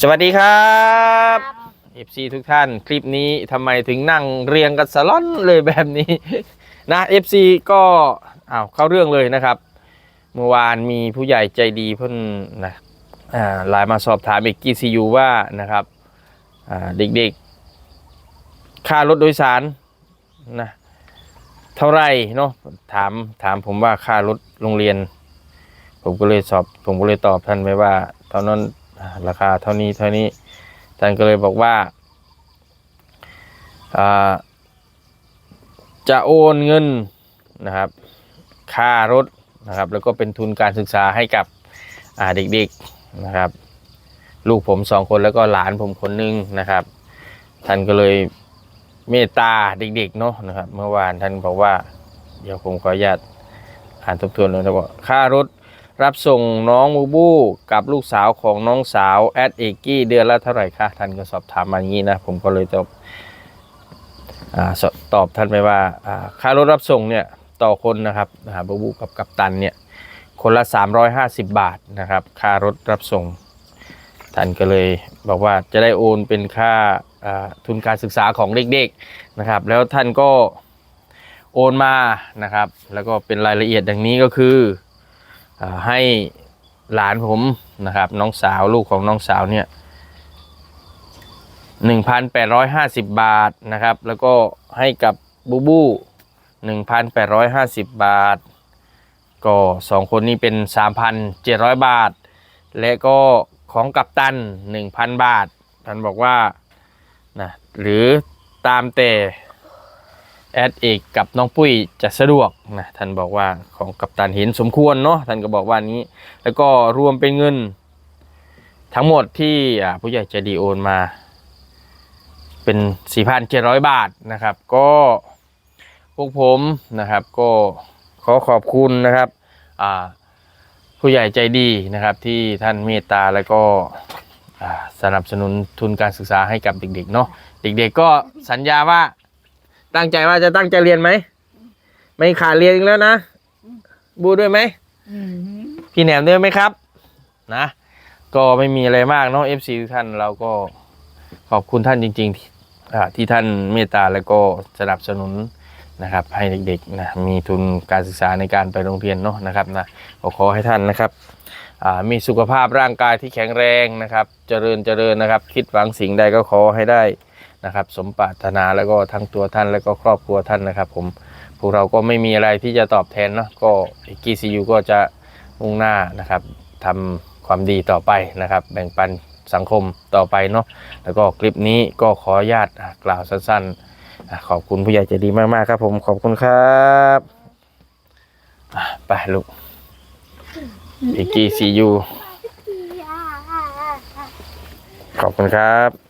สวัสดีครับ FC ทุกท่านคลิปนี้ทำไมถึงนั่งเรียงกันสล้อนเลยแบบนี้ นะ FC ก็อ้าวเข้าเรื่องเลยนะครับ เมื่อวานมีผู้ใหญ่ใจดีเพิ่นนะอ่าไลน์มาสอบถามเอกกีซียูว่านะครับอ่าเด็กๆ ค่ารถโดยสารนะเท่าไหรเนาะถามถามผมว่าค่ารถโรงเรียน ผมก็เลยสอบผมก็เลยตอบท่านไปว่าตอนนั้นอ่า ราคาเท่านี้เท่านี้ท่านก็เลยบอกว่าจะโอนเงินนะครับ ค่ารถนะครับ แล้วก็เป็นทุนการศึกษาให้กับเด็กๆนะครับ ลูกผมสองคนแล้วก็หลานผมคนหนึงนะครับ ท่านก็เลยเมตตาเด็กๆเนาะนะครับ เมื่อวานท่านบอกว่า เดี๋ยวผมขออนุญาตอ่านทบทวนเลยนะบอกค่ารถ รับส่งน้องบูบูกับลูกสาวของน้องสาวแอดเอกกี้เดือนละเท่าไหร่คะท่านก็สอบถามมาอย่างนี้นะ ผมก็เลยตอบอตอบท่านไปว่าค่ารถรับส่งเนี่ยต่อคนนะครับบูบูกับกัปตันเนี่ยคนละ 350 บาทนะครับ ค่ารถรับส่งท่านก็เลยบอกว่าจะได้โอนเป็นค่าทุนการศึกษาของเด็กๆนะครับ แล้วท่านก็โอนมานะครับ แล้วก็เป็นรายละเอียดดังนี้ก็คือ ให้หลานผมนะครับ น้องสาวลูกของน้องสาวเนี่ยหนึ่งพันแปดร้อยห้าสิบบาทนะครับ แล้วก็ให้กับบูบูหนึ่งพันแปดร้อยห้าสิบบาท ก็สองคนนี้เป็นสามพันเจ็ดร้อยบาท และก็ของกัปตันหนึ่งพันบาทท่านบอกว่านะหรือตามแต่ แอดเอกกับน้องปุ้ยจะสะดวกนะท่านบอกว่าของกัปตันเห็นสมควรเนาะท่านก็บอกว่านี้ แล้วก็รวมเป็นเงิน ทั้งหมดที่ผู้ใหญ่ใจดีโอนมา เป็น 4,700 บาทนะครับ ก็พวกผมนะครับ ก็ขอขอบคุณนะครับผู้ใหญ่ใจดีนะครับที่ท่านเมตตาแล้วก็สนับสนุนทุนการศึกษาให้กับเด็กๆเนาะเด็กๆก็สัญญาว่า ตั้งใจว่าจะตั้งใจเรียนไหม ไม่ขาดเรียนอีกแล้วนะ บูด้วยไหม พี่แหนมด้วยไหมครับ นะ ก็ไม่มีอะไรมากเนาะ FC ทุกท่านเราก็ขอบคุณท่านจริงๆที่ที่ท่านเมตตาแล้วก็สนับสนุนนะครับ ให้เด็กๆนะมีทุนการศึกษาในการไปโรงเรียนเนาะนะครับนะขอให้ท่านนะครับมีสุขภาพร่างกายที่แข็งแรงนะครับ เจริญเจริญนะครับ คิดหวังสิ่งใดก็ขอให้ได้ นะครับ สมปรารถนาแล้วก็ทั้งตัวท่านแล้วก็ครอบครัวท่านนะครับ ผมพวกเราก็ไม่มีอะไรที่จะตอบแทนเนาะก็กีซียูก็จะมุ่งหน้านะครับทำความดีต่อไปนะครับ แบ่งปันสังคมต่อไปเนาะแล้วก็คลิปนี้ก็ขออนุญาตกล่าวสั้นๆ ขอบคุณผู้ใหญ่ใจดีมากๆครับผมขอบคุณครับไปลูกอีกีซียูขอบคุณครับ